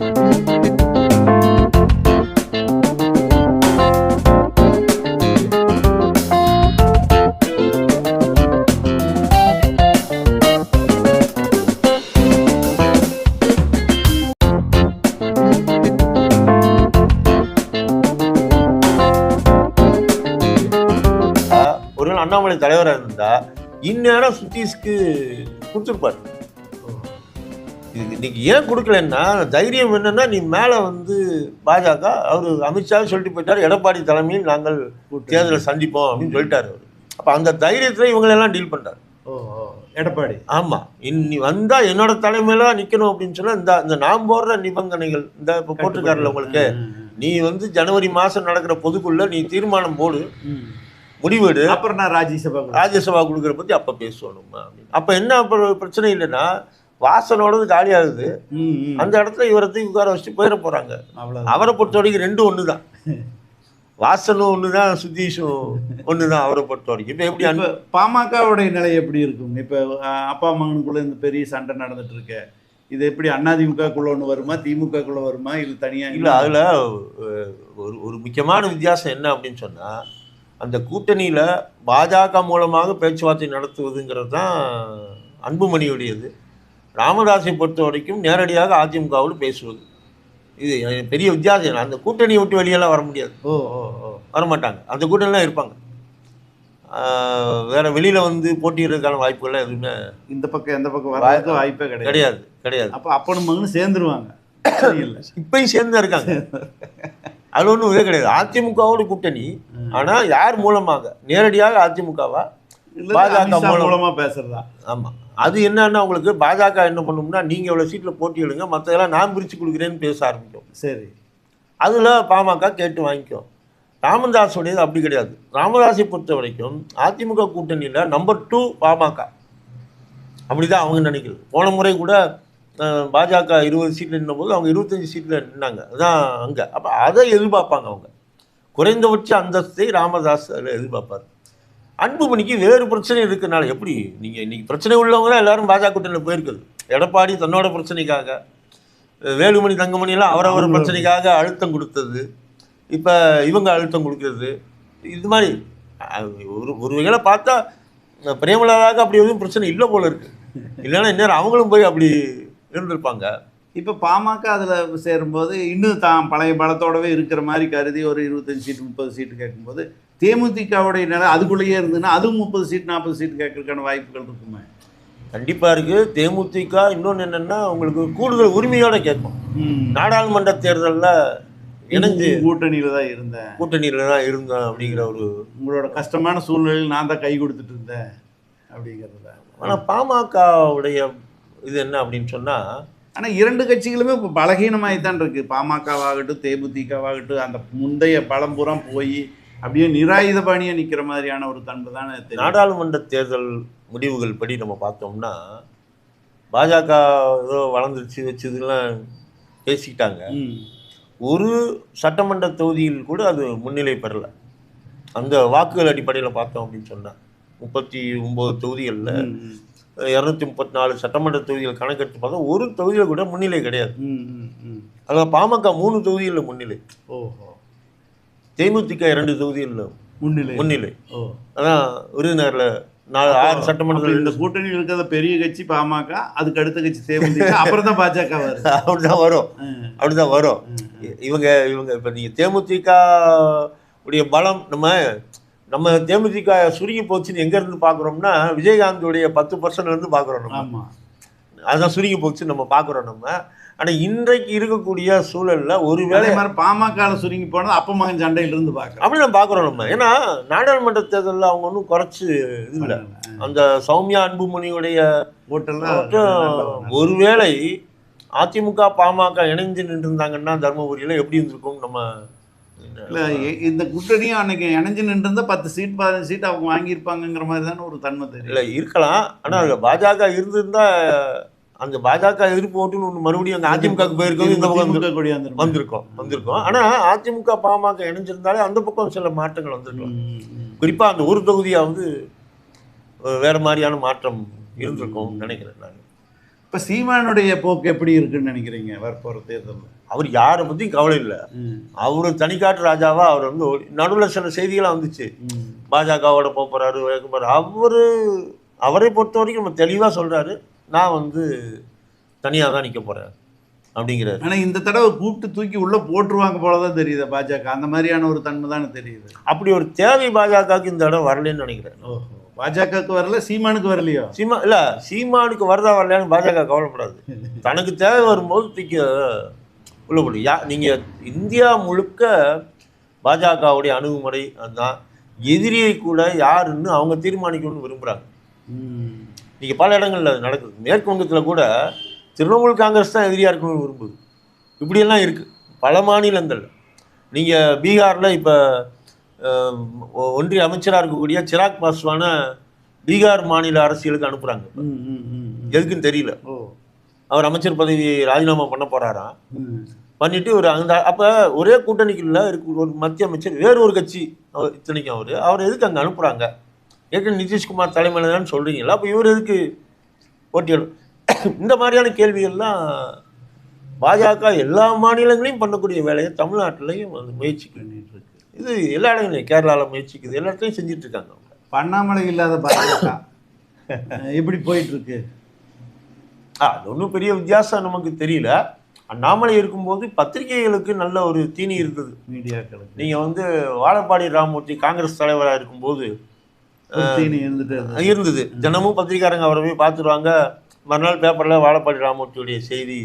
ஒரு நாள் அண்ணாமலை தலைவராக இருந்தா இந்நேரம் சுத்தீஷ்க்கு கொடுத்துருப்பாரு. இன்னைக்கு ஏன் கொடுக்கலன்னா தைரியம் என்னன்னா நீ மேலே வந்து பாஜக அவர் அமித்ஷா சொல்லிட்டு போயிட்டார் எடப்பாடி தலைமையில் நாங்கள் தேர்தலை சந்திப்போம் அப்படின்னு சொல்லிட்டாரு அவர். அப்போ அந்த தைரியத்தில் இவங்களெல்லாம் டீல் பண்ணுறாரு எடப்பாடி. ஆமாம் இன்னி வந்தால் என்னோட தலைமையில நிற்கணும் அப்படின்னு சொன்னால் இந்த இந்த நாம் போடுற நிபந்தனைகள் இந்த இப்போ போட்டிருக்காருல்ல உங்களுக்கு? நீ வந்து ஜனவரி மாதம் நடக்கிற பொதுக்குள்ள நீ தீர்மானம் போடு. முடிவெடு. அப்புறம் நான் ராஜ்யசபா ராஜ்யசபா கொடுக்குற பற்றி அப்போ பேசணுமா அப்படின்னு. அப்போ என்ன பிரச்சனை இல்லைன்னா வாசனோடது ம். அந்த இடத்துல இவரை தூக்கி உட்கார வச்சுட்டு போயிட போகிறாங்க அவரை பொறுத்த வரைக்கும் ரெண்டும் ஒன்று தான் வாசனும் ஒன்று தான் சுதீஷும் ஒன்று தான் அவரை பொறுத்த வரைக்கும் இப்போ எப்படி அன்பு பாமகவுடைய நிலை எப்படி இருக்கும்? இப்ப அப்பா மகனுக்குள்ள இந்த பெரிய சண்டை நடந்துட்டு இருக்கு இது எப்படி அதிமுகக்குள்ள ஒண்ணு வருமா திமுகக்குள்ள வருமா இது தனியா இல்லை அதில் ஒரு ஒரு முக்கியமான வித்தியாசம் என்ன அப்படின்னு சொன்னால் அந்த கூட்டணியில் பாஜக மூலமாக பேச்சுவார்த்தை நடத்துவதுங்கிறது தான் அன்புமணியுடையது. ராமதாஸை பொறுத்த வரைக்கும் நேரடியாக அதிமுகவோடு பேசுவது. இது பெரிய வித்தியாசம். அந்த கூட்டணியை விட்டு வெளியெல்லாம் வர முடியாது. ஓ ஓ ஓ. வரமாட்டாங்க. அந்த கூட்டணிலாம் இருப்பாங்க. வேற வெளியில் வந்து போட்டியிடுறதுக்கான வாய்ப்புகள்லாம் எதுவுமே இந்த பக்கம் எந்த பக்கம் வர்றதுக்கு வாய்ப்பே கிடையாது. கிடையாது கிடையாது. அப்ப அப்பனும் மகனும் சேர்ந்துருவாங்க. இப்பயும் சேர்ந்து இருக்காங்க. அது ஒன்றும் இதே கிடையாது. அதிமுகவோட கூட்டணி. ஆனால் யார் மூலமாக? நேரடியாக அதிமுகவா? பாஜக மூலம். பேசுறதா? ஆமாம் அது என்னன்னா உங்களுக்கு பாஜக என்ன பண்ணும்னா நீங்கள் இவ்வளோ சீட்டில் போட்டியிடுங்க மற்றதெல்லாம் நான் பிரித்து கொடுக்குறேன்னு பேச ஆரம்பிக்கும். சரி. அதில் பாமக கேட்டு வாங்கிக்கும். ராமதாஸுடையது அப்படி கிடையாது. ராமதாஸை பொறுத்த வரைக்கும் அதிமுக கூட்டணியில் நம்பர் டூ பாமக. அப்படி தான் அவங்க நினைக்கிறது போன முறை கூட பாஜக இருபது சீட்டில் நின்னபோது அவங்க இருபத்தஞ்சி சீட்டில் நின்னாங்க. அதான் அங்கே. அப்போ அதை எதிர்பார்ப்பாங்க அவங்க. குறைந்தபட்ச அந்தஸ்தை ராமதாஸ் அதில் எதிர்பார்ப்பார். அன்புமணிக்கு வேறு பிரச்சனை இருக்கனால எப்படி? நீங்கள் இன்னைக்கு பிரச்சனை உள்ளவங்க எல்லாரும் பாஜக கூட்டணியில் போயிருக்குது. எடப்பாடி தன்னோட பிரச்சனைக்காக வேலுமணி தங்கமணி எல்லாம் அவரவர் பிரச்சனைக்காக அழுத்தம் கொடுத்தது. இப்போ இவங்க அழுத்தம் கொடுக்கறது. இது மாதிரி ஒரு ஒரு வகையில் பார்த்தா அஹ், பிரேமலாதாக்கு அப்படி எதுவும் பிரச்சனை இல்லை போல இருக்கு. இல்லைன்னா இந்நேரம் அவங்களும் போய் அப்படி இருந்திருப்பாங்க. இப்ப பாமக அதுல சேரும்போது இன்னும் தான் பழைய பலத்தோடவே இருக்கிற மாதிரி கருதி ஒரு இருபத்தஞ்சு சீட்டு முப்பது சீட்டு கேட்கும்போது தேமுதிகவுடைய நிலை அதுக்குள்ளேயே இருந்ததுன்னா அதுவும் முப்பது சீட் நாற்பது சீட் கேட்கறதுக்கான வாய்ப்புகள் இருக்குமே? கண்டிப்பாக இருக்குது தேமுதிக இன்னொன்று என்னென்னா உங்களுக்கு கூடுதல் உரிமையோட கேட்கும் நாடாளுமன்ற தேர்தலில் இணைஞ்சு கூட்டணியில தான் இருந்தேன். கூட்டணியில் தான் இருந்தோம் அப்படிங்கிற ஒரு உங்களோட கஷ்டமான சூழ்நிலையில் நான் தான் கை கொடுத்துட்டு இருந்தேன் அப்படிங்கிறதுல ஆனால் பாமகவுடைய இது என்ன அப்படின்னு சொன்னால் ஆனா இரண்டு கட்சிகளுமே இப்போ பலகீனமாகி தான் இருக்கு. பாமகவாகட்டும் தேமுதிகவாகட்டும் அந்த முந்தைய பலம் பூரா போய் அப்படியே நிராயுத பாணியா நிக்கிற மாதிரியான ஒரு தன்மை தானே நாடாளுமன்ற தேர்தல் முடிவுகள் படி நம்ம பார்த்தோம்னா பாஜக ஏதோ வளர்ந்துருச்சு வச்சதுலாம் பேசிக்கிட்டாங்க. ஒரு சட்டமன்ற தொகுதியில் கூட அது முன்னிலை பெறல அந்த வாக்குகள் அடிப்படையில் பார்த்தோம் அப்படின்னு சொன்னால் முப்பத்தி ஒம்பது தொகுதிகளில். இரநூத்தி முப்பத்தி நாலு சட்டமன்ற தொகுதிகள் கணக்கெடுத்து பார்த்தா ஒரு தொகுதியில் கூட முன்னிலை கிடையாது. அதில் பாமக மூணு தொகுதிகளில் முன்னிலை ஓஹோ தேமுதிக இரண்டு தொகுதிகளில் முன்னிலை. முன்னிலை. அதான் விருதுநகரில் நாலு ஆறு சட்டமன்ற இந்த கூட்டணியில் இருக்கிற பெரிய கட்சி பாமக அதுக்கு அடுத்த கட்சி தேமுதிக அப்புறம் தான் பாஜக அப்படிதான் வரும். அப்படிதான் வரும். இவங்க இவங்க இப்போ நீங்கள் தேமுதிக உடைய பலம் நம்ம நம்ம தேமுதிக சுருங்கி போச்சுன்னு எங்கேருந்து பார்க்குறோம்னா விஜயகாந்தோடைய பத்து பர்சன்ட்லேருந்து பார்க்குறோம் நம்ம. ஆமா. அதுதான் சுருங்கி போச்சுன்னு நம்ம பார்க்குறோம் நம்ம. ஆனால் இன்றைக்கு இருக்கக்கூடிய சூழலில் ஒருவேளை அதே மாதிரி பாமக சுருங்கி போனது அப்ப மகன் சண்டையில இருந்து பாக்குறோம் அப்படி நம்ம பார்க்குறோம் நம்ம. ஏன்னா நாடாளுமன்ற தேர்தலில் அவங்க ஒன்றும் குறைச்சி இது இல்லை அந்த சௌமியா அன்புமணியுடைய ஓட்டெல்லாம் ஒருவேளை அதிமுக பாமக இணைஞ்சு நின்று இருந்தாங்கன்னா தருமபுரியில் எப்படி இருந்திருக்கும் நம்ம இல்ல இந்த கூட்டணியும் அன்னைக்கு இணைஞ்சு நின்று பத்து சீட் பதினஞ்சு சீட் அவங்க வாங்கியிருப்பாங்கங்கிற மாதிரி தானே ஒரு தன்மை இல்லை இருக்கலாம். ஆனால் பாஜக இருந்திருந்தா அந்த பாஜக எதிர்ப்பு ஓட்டுன்னு ஒன்று மறுபடியும் அங்கே அதிமுகவுக்கு போயிருக்கோம் இந்த பக்கம். வந்திருக்கோம் வந்திருக்கோம். ஆனால் அதிமுக பாமக இணைஞ்சிருந்தாலே அந்த பக்கம் சில மாற்றங்கள் வந்திருக்கும். குறிப்பாக அந்த ஒரு தொகுதியாவது வேற மாதிரியான மாற்றம் இருந்திருக்கும் நினைக்கிறேன் நான். இப்ப சீமானுடைய போக்கு எப்படி இருக்குன்னு நினைக்கிறீங்க வரப்போற தேர்தலில்? அவர் யாரை பற்றியும் கவலை இல்லை. அவர் தனிக்காட்டு ராஜாவா அவர் வந்து நடுவில் சில செய்திகளாக வந்துச்சு. பாஜகவோட போகிறாரு போகிறாரு அவர் அவரை பொறுத்த வரைக்கும் நம்ம தெளிவாக சொல்கிறாரு நான் வந்து தனியாக தான் நிற்க போகிறேன் அப்படிங்கிறாரு. ஆனா இந்த தடவை கூப்பிட்டு தூக்கி உள்ள போட்டுருவாங்க போலதான் தெரியுது பாஜக. அந்த மாதிரியான ஒரு தன்மை தானே தெரியுது. அப்படி ஒரு தேவை பாஜகவுக்கு இந்த இடம் வரலன்னு நினைக்கிறேன். ஓஹோ. பாஜகவுக்கு வரல சீமானுக்கு வரலையோ? சீமா இல்லை சீமானுக்கு வருதா வரலையான்னு பாஜக கவலைப்படாது. தனக்கு தேவை வரும்போது தூக்கி உள்ள போடு. யா நீங்கள் இந்தியா முழுக்க பாஜகவுடைய அணுகுமுறை அதுதான் எதிரியை கூட யாருன்னு அவங்க தீர்மானிக்கணும்னு விரும்புகிறாங்க நீங்கள் பல இடங்கள்ல அது நடக்குது. மேற்கு வங்கத்தில் கூட திரிணாமுல் காங்கிரஸ் தான் எதிரியாக இருக்கணும்னு விரும்புது. இப்படியெல்லாம் இருக்குது பல மாநிலங்கள். நீங்கள் பீகாரில் இப்போ ஒன்றிய அமைச்சராக இருக்கக்கூடிய சிராக் பாஸ்வானை பீகார் மாநில அரசியலுக்கு அனுப்புகிறாங்க. எதுக்குன்னு தெரியல. ஓ. அவர் அமைச்சர் பதவி ராஜினாமா பண்ண போகிறாராம் ம். பண்ணிட்டு ஒரு அந்த அப்போ ஒரே கூட்டணிக்குள்ள இருக்கு ஒரு மத்திய அமைச்சர் வேறு ஒரு கட்சி இத்தனைக்கும் அவர். அவர் எதுக்கு அங்கே அனுப்புகிறாங்க ஏற்கனவே நிதிஷ்குமார் தலைமையில் தான் சொல்கிறீங்களா அப்போ இவர் எதுக்கு போட்டியிடும்? இந்த மாதிரியான கேள்விகள்லாம் பாஜக எல்லா மாநிலங்களையும் பண்ணக்கூடிய வேலையை தமிழ்நாட்டிலையும் வந்து முயற்சிக்கு பண்ணிட்டு இருக்கு. இது எல்லா இடங்களையும் கேரளாவில் முயற்சிக்குது எல்லா இடத்துலையும் அவங்க. பண்ணாமலை இல்லாத பாஜக. எப்படி போயிட்டு இருக்கு? ஆ அது ஒன்றும் பெரிய வித்தியாசம் நமக்கு தெரியல. அண்ணாமலை இருக்கும்போது பத்திரிகைகளுக்கு நல்ல ஒரு தீனி இருந்தது மீடியாக்களுக்கு. நீங்கள் வந்து வாழப்பாடி ராமமூர்த்தி காங்கிரஸ் தலைவராக இருக்கும்போது இருந்தது தினமும் பத்திரிக்காரங்க அவரை போய் பார்த்துருவாங்க. மறுநாள் பேப்பரில் வாழப்பாடி ராமமூர்த்தியுடைய செய்தி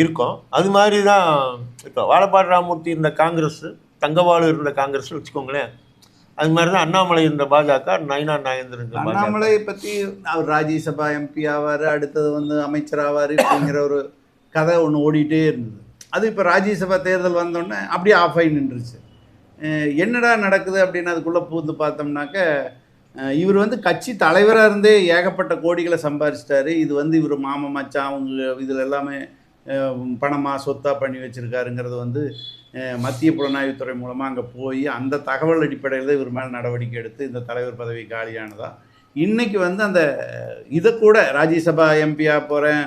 இருக்கும். அது மாதிரி தான் இப்போ வாழப்பாடி ராமமூர்த்தி இருந்த காங்கிரஸ் தங்கவாளு இருந்த காங்கிரஸ் வச்சுக்கோங்களேன். அது மாதிரி தான் அண்ணாமலை இருந்த பாஜக நயினா நாகேந்திரன் இருந்த பாஜக. அண்ணாமலை பத்தி அவர் ராஜ்யசபா எம்பி ஆவாரு அடுத்தது வந்து அமைச்சர் ஆவாரு அப்படிங்கிற ஒரு கதை ஒன்று ஓடிட்டே இருந்தது. அது இப்போ ராஜ்யசபா தேர்தல் வந்தோடனே அப்படியே ஆஃப் ஆகி நின்றுச்சு. என்னடா நடக்குது அப்படின்னு அதுக்குள்ளே பூந்து பார்த்தோம்னாக்க இவர் வந்து கட்சி தலைவராக இருந்தே ஏகப்பட்ட கோடிகளை சம்பாரிச்சிட்டாரு. இது வந்து இவர் மாமா மச்சான் அவங்க இதில் எல்லாமே பணமாக சொத்தாக பண்ணி வச்சுருக்காருங்கிறது வந்து மத்திய புலனாய்வுத்துறை மூலமாக அங்கே போய் அந்த தகவல் அடிப்படையில் இவர் மேலே நடவடிக்கை எடுத்து இந்த தலைவர் பதவி காலியானதா. இன்றைக்கி வந்து அந்த இதை கூட ராஜ்யசபா எம்பியாக போகிறேன்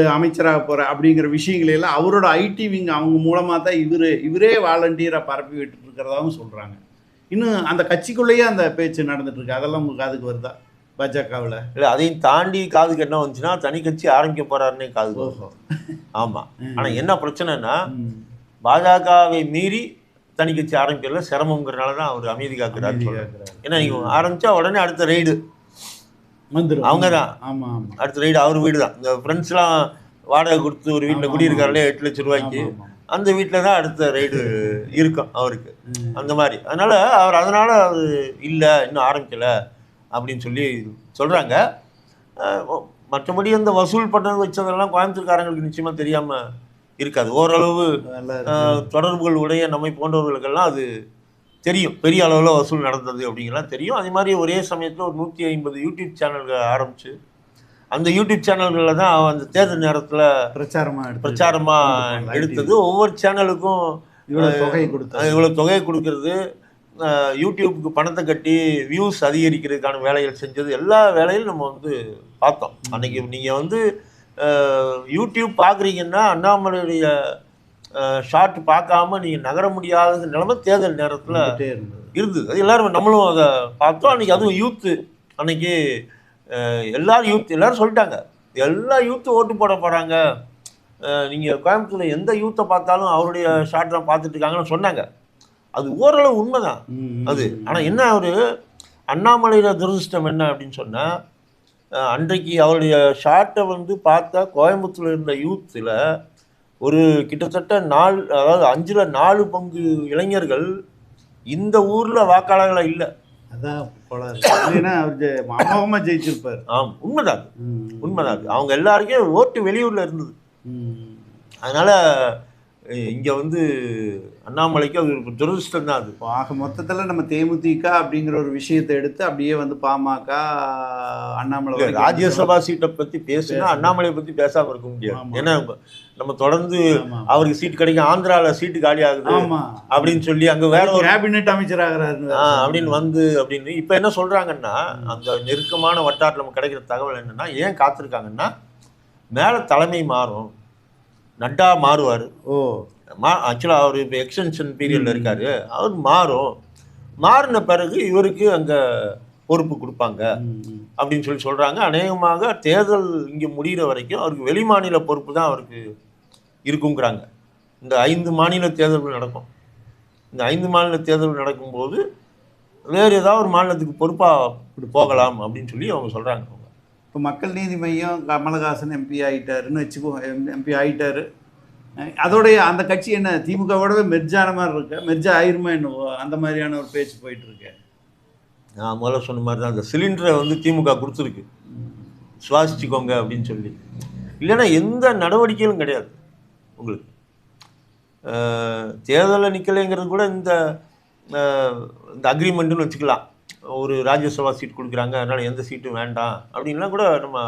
அமைச்சராக போகிறேன் அப்படிங்கிற விஷயங்களையெல்லாம் அவரோட ஐடி விங் அவங்க மூலமாக தான் இவர் இவரே வாலண்டியராக பரப்பி விட்டுட்டு இருக்கிறதாவும் சொல்கிறாங்க இன்னும் அந்த கட்சிக்குள்ளேயே அந்த பேச்சு நடந்துட்டு இருக்கு. அதெல்லாம் உங்களுக்கு காதுக்கு வருதா? பாஜகவில்? இல்லை அதையும் தாண்டி காதுக்கு என்ன வந்துச்சுன்னா தனி கட்சி ஆரம்பிக்க போறாருன்னே காதுக்கு வருது. ஓஹோ. ஆமா. ஆனால் என்ன பிரச்சனைனா. பாஜகவை மீறி தனி கட்சி ஆரம்பிக்கிறதுல சிரமங்கிறனால தான் அவர் அமைதி காக்கிறாரு. ஏன்னா நீங்கள் ஆரம்பிச்சா உடனே அடுத்த ரைடு வந்துரும் அவங்க தான். ஆமா ஆமா. அடுத்த ரைடு அவர் வீடு தான் இந்த ஃப்ரெண்ட்ஸ்லாம் வாடகை கொடுத்து ஒரு வீட்டில் குடியிருக்காருலே எட்டு லட்ச ரூபாய்க்கு. அந்த வீட்டில் தான் அடுத்த ரைடு இருக்கும் அவருக்கு. அந்த மாதிரி. அதனால அவர் அதனால அது இல்லை இன்னும் ஆரம்பிக்கல அப்படின்னு சொல்லி சொல்றாங்க. அஹ் மற்றபடி அந்த வசூல் பண்ணது வச்சதெல்லாம் கோயம்புத்தூர்காரங்களுக்கு நிச்சயமா தெரியாம இருக்காது. ஓரளவு தொடர்புகள் உடைய நம்மை போன்றவர்களுக்கெல்லாம் அது தெரியும். பெரிய அளவில் வசூல் நடந்தது அப்படிங்கலாம் தெரியும். அதே மாதிரி ஒரே சமயத்தில் ஒரு நூற்றி ஐம்பது யூடியூப் சேனல்கள் ஆரம்பிச்சு அந்த யூடியூப் சேனல்களில் தான் அந்த தேர்தல் நேரத்தில் பிரச்சாரமா எடுத்து பிரச்சாரமாக எடுத்தது. ஒவ்வொரு சேனலுக்கும் இவ்வளவு தொகை கொடுத்தாரு இவ்வளோ தொகையை கொடுக்கறது. யூடியூப்புக்கு பணத்தை கட்டி வியூஸ் அதிகரிக்கிறதுக்கான வேலைகள் செஞ்சது. எல்லா வேலையும் நம்ம வந்து பார்த்தோம். அன்னைக்கு நீங்கள் வந்து யூடியூப் பார்க்குறீங்கன்னா அண்ணாமலையுடைய ஷார்ட் பார்க்காம நீங்கள் நகர முடியாத நிலைமை தேர்தல் நேரத்தில் இருந்தது. அது எல்லாரும் நம்மளும் அதை பார்த்தோம். அன்றைக்கி அதுவும் யூத்து அன்னைக்கு எல்லாரும் யூத் எல்லாரும் சொல்லிட்டாங்க. எல்லா யூத்து ஓட்டு போட போகிறாங்க நீங்கள் கோயம்புத்தூரில் எந்த யூத்தை பார்த்தாலும் அவருடைய ஷார்ட் தான் பார்த்துட்டு இருக்காங்கன்னு சொன்னாங்க. அது ஓரளவு உண்மைதான். அது. ஆனால் என்ன ஒரு அண்ணாமலையோட துரதிருஷ்டம் என்ன அப்படின்னு சொன்னால் அன்றைக்கு அவருடைய ஷார்ட்டை வந்து பார்த்தா கோயம்புத்தூர்ல இருந்த யூத்தில் ஒரு கிட்டத்தட்ட நாலு அதாவது அஞ்சில் நாலு பங்கு இளைஞர்கள் இந்த ஊரில் வாக்காளர்களாக இல்லை. அதான் அமோகமா ஜெயிச்சிருப்பாரு. ஆம் உண்மைதான் உண்மைதான். அவங்க எல்லாருக்கும் ஓட்டு வெளியூரில் இருந்தது. அதனால் இங்கே வந்து அண்ணாமலைக்கு அது ஒரு துரதிருஷ்டம் தான் அது. ஆக மொத்தத்துல நம்ம தேமுதிக அப்படிங்கிற ஒரு விஷயத்தை எடுத்து அப்படியே வந்து பாமக அண்ணாமலை ராஜ்யசபா சீட்டை பத்தி பேசினா. அண்ணாமலையை பத்தி பேசாம இருக்க முடியாது. ஏன்னா நம்ம தொடர்ந்து. அவருக்கு சீட் கிடைக்கும். ஆந்திரால சீட்டு காலி ஆகுது அப்படின்னு சொல்லி அங்க வேற ஒரு கேபினெட் அமைச்சர் ஆகிறாரு அப்படின்னு வந்து அப்படின்னு இப்ப என்ன சொல்றாங்கன்னா அந்த நெருக்கமான வட்டாரத்தில் நமக்கு கிடைக்கிற தகவல் என்னன்னா ஏன் காத்திருக்காங்கன்னா மேலே தலைமை மாறும். நட்டா மாறுவார். ஓ. மா ஆக்சுவலாக அவர் இப்போ எக்ஸ்டென்ஷன் பீரியடில் இருக்கார். அவர் மாறும். மாறின பிறகு இவருக்கு அங்கே பொறுப்பு கொடுப்பாங்க. அப்படின்னு சொல்லி சொல்கிறாங்க அநேகமாக தேர்தல் இங்கே முடிகிற வரைக்கும் அவருக்கு வெளிமாநில பொறுப்பு தான் அவருக்கு இருக்குங்கிறாங்க. இந்த ஐந்து மாநில தேர்தல்கள் நடக்கும். இந்த ஐந்து மாநில தேர்தல் நடக்கும்போது வேறு ஏதாவது ஒரு மாநிலத்துக்கு பொறுப்பாக போகலாம் அப்படின்னு சொல்லி அவங்க சொல்கிறாங்க அவங்க. இப்போ மக்கள் நீதி மையம் கமலஹாசன் எம்பி ஆயிட்டாருன்னு வச்சுக்கோ எம்பி ஆயிட்டாரு. அஹ் அதோடைய அந்த கட்சி என்ன திமுகவோடவே மெர்ஜான மாதிரி இருக்கு. மெர்ஜா ஆயிருமா என்னவோ அந்த மாதிரியான ஒரு பேச்சு போயிட்டு இருக்கு நான் முதல்ல சொன்ன மாதிரி தான் அந்த சிலிண்டரை வந்து திமுக கொடுத்துருக்கு. சுவாசிச்சுக்கோங்க அப்படின்னு சொல்லி. இல்லைன்னா எந்த நடவடிக்கைகளும் கிடையாது. உங்களுக்கு. தேர்தலில் நிற்கலைங்கிறது கூட இந்த இந்த அக்ரிமெண்ட்டுன்னு வச்சுக்கலாம். ஒரு ராஜ்யசபா சீட் கொடுக்குறாங்க அதனால் எந்த சீட்டும் வேண்டாம் அப்படின்லாம் கூட நம்ம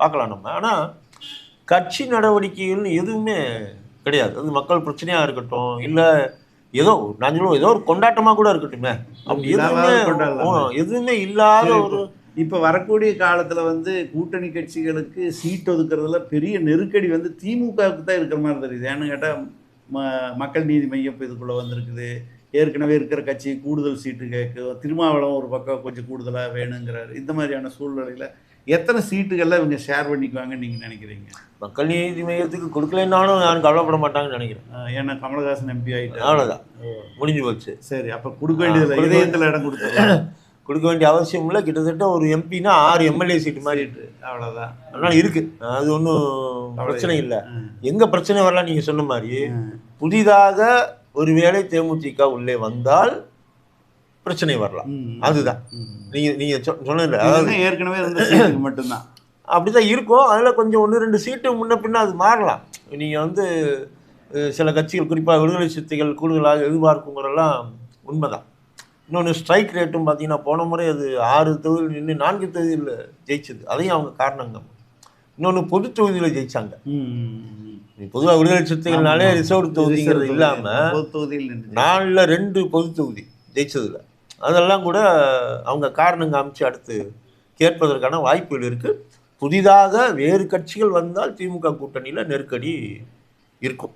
பார்க்கலாம் நம்ம. ஆனால் கட்சி நடவடிக்கைகள்னு எதுவுமே கிடையாது. அது மக்கள் பிரச்சனையாக இருக்கட்டும் இல்லை ஏதோ நான் சொல்லுவோம் ஏதோ ஒரு கொண்டாட்டமாக கூட இருக்கட்டுமே. அப்படி எதுவுமே எதுவுமே இல்லாத ஒரு இப்போ வரக்கூடிய காலத்தில் வந்து கூட்டணி கட்சிகளுக்கு சீட் ஒதுக்குறதுல பெரிய நெருக்கடி வந்து திமுகவுக்கு தான் இருக்கிற மாதிரி தெரியுது. ஏன்னு கேட்டால் ம மக்கள் நீதி மையம் இப்போ இதுக்குள்ளே வந்திருக்குது. ஏற்கனவே இருக்கிற கட்சி கூடுதல் சீட்டு கேட்கும் திருமாவளம் ஒரு பக்கம் கொஞ்சம் கூடுதலாக வேணுங்கிறாரு. இந்த மாதிரியான சூழ்நிலையில் எத்தனை சீட்டுகள்லாம் இவங்க ஷேர் பண்ணிக்குவாங்கன்னு நீங்கள் நினைக்கிறீங்க? மக்கள் நீதி மையத்துக்கு கொடுக்கலைன்னாலும் யாரும் கவலைப்பட மாட்டாங்கன்னு நினைக்கிறேன். ஏன்னா கமலஹாசன் எம்பி ஆகிட்டார் அவ்வளோதான் முடிஞ்சு போச்சு. சரி அப்போ கொடுக்க வேண்டியதில்லை இதயத்தில் இடம் கொடுத்துருவாங்க கொடுக்க வேண்டிய அவசியம் இல்லை. கிட்டத்தட்ட ஒரு எம்பினா ஆறு எம்எல்ஏ சீட்டு மாதிரி இருக்கு. அவ்வளோதான் அதனால இருக்கு. அது ஒன்றும் பிரச்சனை இல்லை. எங்க பிரச்சனை வரலாம் நீங்க சொன்ன மாதிரி புதிதாக ஒருவேளை தேமுதிக உள்ளே வந்தால் பிரச்சனை வரலாம். அதுதான். நீங்க நீங்க சொ- சொன்னது அதாவது ஏற்கனவே இருந்த மட்டும்தான்? அப்படிதான் இருக்கும். அதில் கொஞ்சம் ஒன்று ரெண்டு சீட்டு முன்ன பின்ன அது மாறலாம். நீங்கள் வந்து சில கட்சிகள் குறிப்பாக விடுதலை சிறுத்தைகள் கூடுதலாக எதிர்பார்க்குங்கிறதெல்லாம் உண்மைதான். இன்னொன்று ஸ்ட்ரைக் ரேட்டும் பார்த்தீங்கன்னா போன முறை அது ஆறு தொகுதியில் நின்று நான்கு தொகுதியில் ஜெயிச்சது. அதையும் அவங்க காரணங்க. இன்னொன்று பொது தொகுதியில் ஜெயிச்சாங்க. பொதுவாக விடுதலை சிறுத்தைகள்னாலே ரிசர்வ் தொகுதிங்கிறது இல்லாமல் தொகுதியில் நாலில் ரெண்டு பொது தொகுதி ஜெயிச்சதுல. அதெல்லாம் கூட அவங்க காரணங்க அமைச்சு அடுத்து கேட்பதற்கான வாய்ப்புகள் இருக்குது புதிதாக வேறு கட்சிகள் வந்தால் திமுக கூட்டணியில் நெருக்கடி இருக்கும்.